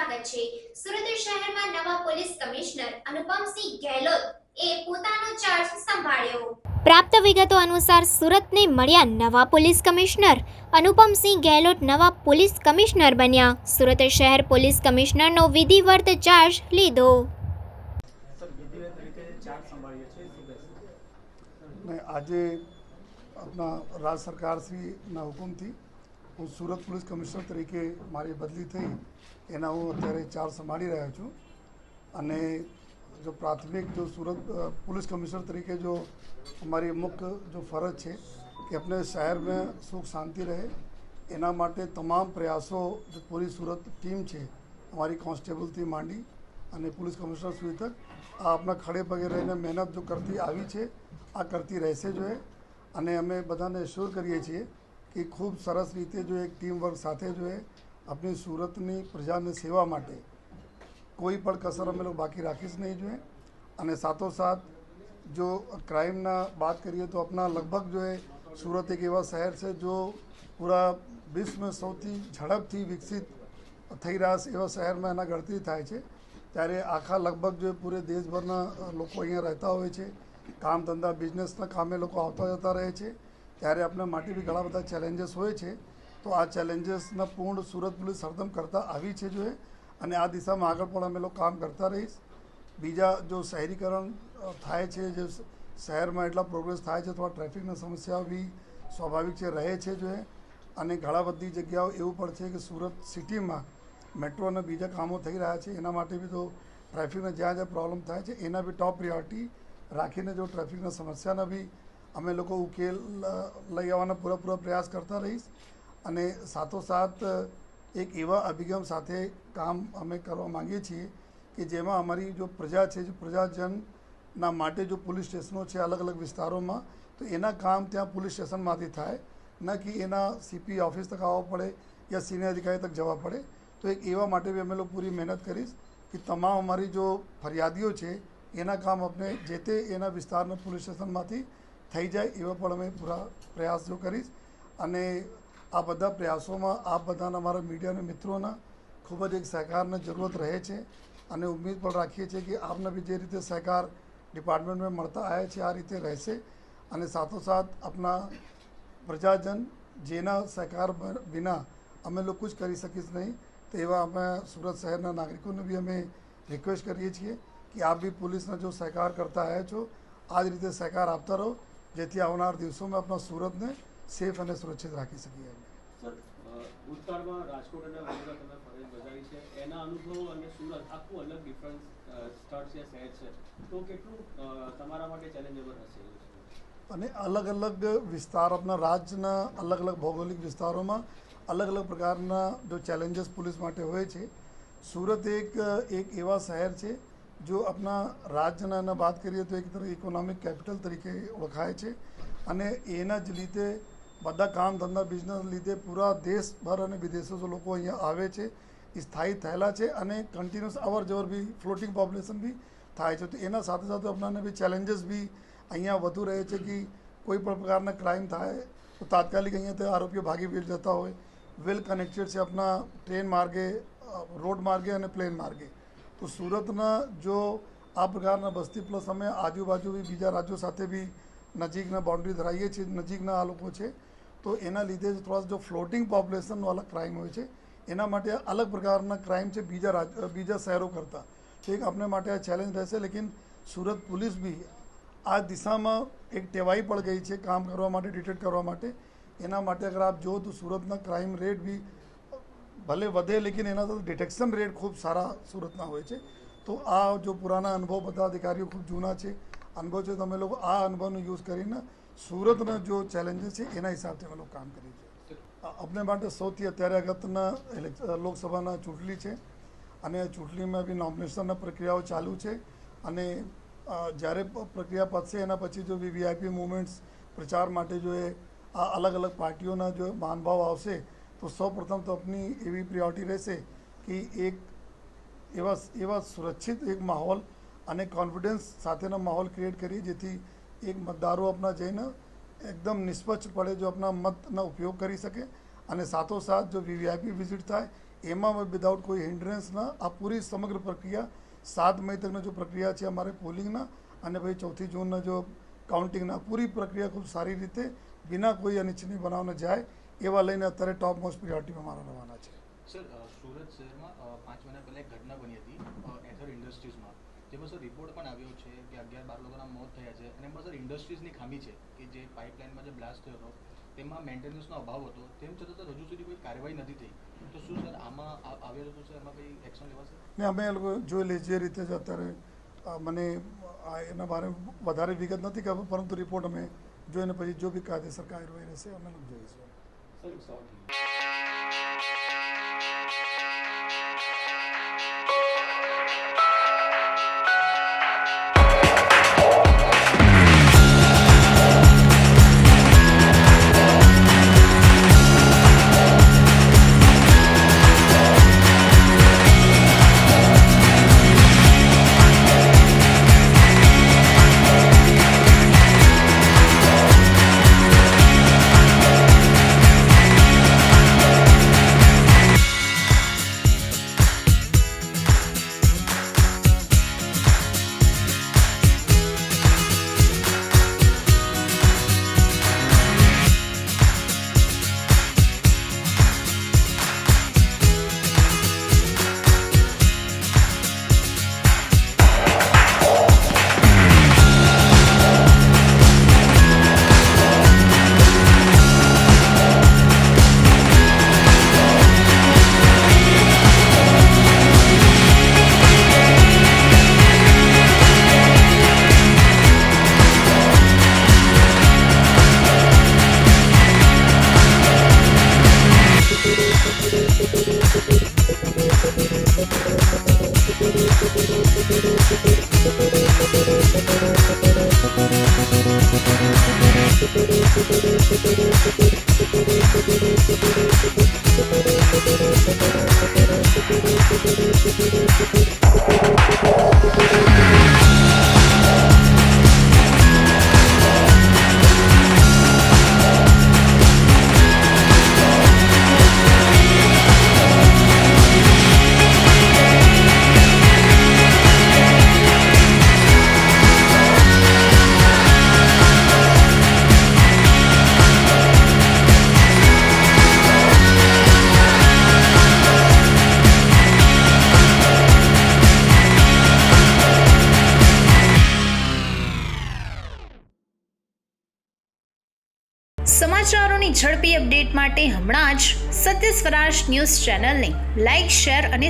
સ્વાગત છે. સુરત શહેરમાં નવા પોલીસ કમિશનર અનુપમસિંહ ગેહલોત એ પોતાનો ચાર્જ સંભાળ્યો. પ્રાપ્ત વિગતો અનુસાર સુરતને મળ્યા નવા પોલીસ કમિશનર. અનુપમસિંહ ગેહલોત નવા પોલીસ કમિશનર બન્યા. સુરત શહેર પોલીસ કમિશનરનો વિધિવર્ત ચાર્જ લીધો. આજે આપણા રાજ્ય સરકારશ્રીના હુકમથી હું સુરત પોલીસ કમિશનર તરીકે મારી બદલી થઈ, એના હું અત્યારે ચાર્જ સંભાળી રહ્યો છું. અને જો પ્રાથમિક, જો સુરત પોલીસ કમિશનર તરીકે જો અમારી મુખ્ય જો ફરજ છે કે આપણે શહેરમાં સુખ શાંતિ રહે, એના માટે તમામ પ્રયાસો જે પૂરી સુરત ટીમ છે, અમારી કોન્સ્ટેબલથી માંડી અને પોલીસ કમિશનર સુધી તક, આ આપણા ખડે પગે રહીને મહેનત જો કરતી આવી છે, આ કરતી રહેશે જોઈએ અને અમે બધાને શ્યોર કરીએ છીએ કે ખૂબ સરસ રીતે જો એક ટીમ વર્ક સાથે જો એ આપણી સુરતની પ્રજાની સેવા માટે કોઈ પણ કસર અમે લોકો બાકી રાખીશ નહીં જોઈએ અને સાથોસાથ જો ક્રાઇમના વાત કરીએ તો આપણા લગભગ જો એ સુરત એક એવા શહેર છે જો પૂરા વિશ્વમાં સૌથી ઝડપથી વિકસિત થઈ રહ્યા છે એવા શહેરમાં એના ગણતરી થાય છે. ત્યારે આખા લગભગ જો પૂરે દેશભરના લોકો અહીંયા રહેતા હોય છે. કામ ધંધા બિઝનેસના કામે લોકો આવતા જતા રહે છે. ત્યારે આપણા માટે બી ઘણા બધા ચેલેન્જીસ હોય છે. તો આ ચેલેન્જીસના પૂર્ણ સુરત પોલીસ હરદમ કરતા આવી છે જોઈએ અને આ દિશામાં આગળ પણ અમે લોકો કામ કરતા રહીશ. બીજા જો શહેરીકરણ થાય છે, જે શહેરમાં એટલા પ્રોગ્રેસ થાય છે થોડા ટ્રાફિકની સમસ્યાઓ બી સ્વાભાવિક છે, રહે છે જોઈએ અને ઘણા બધી જગ્યાઓ એવું પણ છે કે સુરત સિટીમાં મેટ્રો અને બીજા કામો થઈ રહ્યા છે. એના માટે બી તો ટ્રાફિકના જ્યાં જ્યાં પ્રોબ્લેમ થાય છે, એના બી ટોપ પ્રિયોરિટી રાખીને જો ટ્રાફિકના સમસ્યાના બી અમે લોકો ઉકેલ લઈ આવવાના પૂરેપૂરા પ્રયાસ કરતા રહીશ. અને સાથોસાથ એક એવા અભિગમ સાથે કામ અમે કરવા માંગીએ છીએ કે જેમાં અમારી જો પ્રજા છે, જે પ્રજાજનના માટે જો પોલીસ સ્ટેશનો છે, અલગ અલગ વિસ્તારોમાં, તો એના કામ ત્યાં પોલીસ સ્ટેશનમાંથી થાય. ન કે એના સીપી ઓફિસ તક આવવા પડે યા સિનિયર અધિકારી તક જવા પડે. તો એક એવા માટે બી અમે લોકો પૂરી મહેનત કરીશ કે તમામ અમારી જો ફરિયાદીઓ છે, એના કામ આપણે જે તે એના વિસ્તારના પોલીસ સ્ટેશનમાંથી થઈ જાય એવા પણ અમે પૂરા, પ્રયાસ જો કરીશ. અને આ બધા પ્રયાસોમાં આપ બધાના અમારા મીડિયાના મિત્રોના ખૂબ જ એક સહકારની જરૂરત રહે છે. અને ઉમ્મીદ પણ રાખીએ છીએ કે આપને બી જે રીતે સહકાર ડિપાર્ટમેન્ટમાં મળતા આવ્યા છે, આ રીતે રહેશે. અને સાથોસાથ આપણા પ્રજાજન જેના સહકાર વિના અમે લોકો જ કરી શકીશ નહીં, તો એવા અમે સુરત શહેરના નાગરિકોને બી અમે રિક્વેસ્ટ કરીએ છીએ કે આપ બી પોલીસને જો સહકાર કરતા આવ્યા છો, આ જ રીતે સહકાર આપતા રહો. જેથી આવનાર દિવસોમાં આપણા સુરતને સેફ અને સુરક્ષિત રાખી શકીએ સર ભૂતકાળમાં રાજકોટ અને વડોદરા તમે ફરજ બજાવી છે. એના અનુભવ અને સુરત આખું અલગ ડિફરન્સ સ્થળ છે શહેર છે. તો કેટલું તમારા માટે ચેલેન્જેબલ હશે? અને અલગ અલગ વિસ્તાર આપણા રાજ્યના અલગ અલગ ભૌગોલિક વિસ્તારોમાં અલગ અલગ પ્રકારના જો ચેલેન્જીસ પોલીસ માટે હોય છે સુરત એક એક એવા શહેર છે જો આપણા રાજ્યના વાત કરીએ તો એક તરફ ઇકોનોમિક કેપિટલ તરીકે ઓળખાય છે અને એના જ લીધે બધા કામ ધંધા બિઝનેસ લીધે પૂરા દેશભર અને વિદેશો લોકો અહીંયા આવે છે સ્થાયી થયેલા છે અને કન્ટિન્યુઅસ અવર જવર બી ફ્લોટિંગ પોપ્યુલેશન બી થાય છે. તો એના સાથે સાથે આપણાને બી ચેલેન્જીસ બી અહીંયા વધુ રહે છે કે કોઈ પણ પ્રકારના ક્રાઇમ થાય, તો તાત્કાલિક અહીંયા આરોપીઓ ભાગી જતા હોય. વેલ કનેક્ટેડ છે આપણા ટ્રેન માર્ગે રોડ માર્ગે અને પ્લેન માર્ગે. તો સુરતના જો આ પ્રકારના બસ્તી પ્લસ અમે આજુબાજુ બી બીજા રાજ્યો સાથે બી નજીકના બાઉન્ડ્રી ધરાવીએ છીએ, નજીકના આ લોકો છે, તો એના લીધે જ થોડા જો ફ્લોટિંગ પોપ્યુલેશનનો અલગ ક્રાઇમ હોય છે, એના માટે અલગ પ્રકારના ક્રાઇમ છે બીજા રાજ્ય બીજા શહેરો કરતાં. તો એક આપણે માટે આ ચેલેન્જ રહેશે, લેકિન સુરત પોલીસ બી આ દિશામાં એક ટેવાઈ પડ ગઈ છે કામ કરવા માટે ડિટેક્ટ કરવા માટે. એના માટે અગર આપ જુઓ તો સુરતના ક્રાઇમ રેટ બી ભલે વધે, લેકિન એના તો ડિટેક્શન રેટ ખૂબ સારા સુરતના હોય છે. તો આ જો પુરાના અનુભવ બધા અધિકારીઓ ખૂબ જૂના છે, અનુભવ છે તમે લોકો આ અનુભવનો યુઝ કરીને સુરતના જો ચેલેન્જીસ છે, એના હિસાબથી અમે લોકો કામ કરીએ છીએ. આપણે માટે સૌથી અત્યારે અગત્યના લોકસભાના ચૂંટણી છે, અને ચૂંટણીમાં બી નોમિનેશનના પ્રક્રિયાઓ ચાલુ છે, અને જ્યારે પ્રક્રિયા પતશે, એના પછી જો વીવીઆઈપી મુવમેન્ટ્સ પ્રચાર માટે જો એ આ અલગ અલગ પાર્ટીઓના જો માનભાવ આવશે તો સૌપ્રથમ તો આપની એવી પ્રિયોરિટી રહેશે કે એક એવા એવા સુરક્ષિત એક માહોલ અને કોન્ફિડન્સ સાથેનો માહોલ ક્રિએટ કરીએ જેથી એક મતદારો આપણા જઈને એકદમ નિષ્પક્ષપણે જો આપણા મતનો ઉપયોગ કરી શકે અને સાથોસાથ જો વીવીઆઈપી વિઝિટ થાય, એમાં વિધાઉટ કોઈ હિન્ડ્રન્સના આ પૂરી સમગ્ર પ્રક્રિયા સાત મે તકની જો પ્રક્રિયા છે અમારે પોલિંગના અને પછી ચોથી જૂનના જો કાઉન્ટિંગના પૂરી પ્રક્રિયા ખૂબ સારી રીતે, વિના કોઈ અનિચ્છનીય બનાવને જાય એવા લઈને અત્યારે ટોપ મોસ્ટ પ્રિયોરિટીમાં મારા રવાના છે. સર સુરત શહેરમાં પાંચ મહિના પહેલાં એક ઘટના બની હતી એથર ઇન્ડસ્ટ્રીઝમાં જેમાં સર રિપોર્ટ પણ આવ્યો છે કે અગિયાર બાર લોકોના મોત થયા છે. અને એમાં સર ઇન્ડસ્ટ્રીઝની ખામી છે કે જે પાઇપલાઇનમાં જે બ્લાસ્ટ થયો હતો તેમાં મેન્ટેનન્સનો અભાવ હતો. તેમ છતાં સર હજુ સુધી કોઈ કાર્યવાહી નથી થઈ. તો શું સર આમાં આ- આવ્યો તો સર એમાં કંઈ એક્શન લેવાશે? ને અમે લોકો જોઈ લઈએ જે રીતે જ અત્યારે મને આ એના બારે વધારે વિગત નથી ખબર પરંતુ રિપોર્ટ અમે જોઈને પછી જો બી કાયદેસર કાર્યવાહી રહેશે અમે લોકો જોઈશું. Sir south Thank you. ઝડપી અપડેટ માટે હમણાં જ સત્ય સ્વરાજ ન્યૂઝ ચેનલને લાઇક શેર અને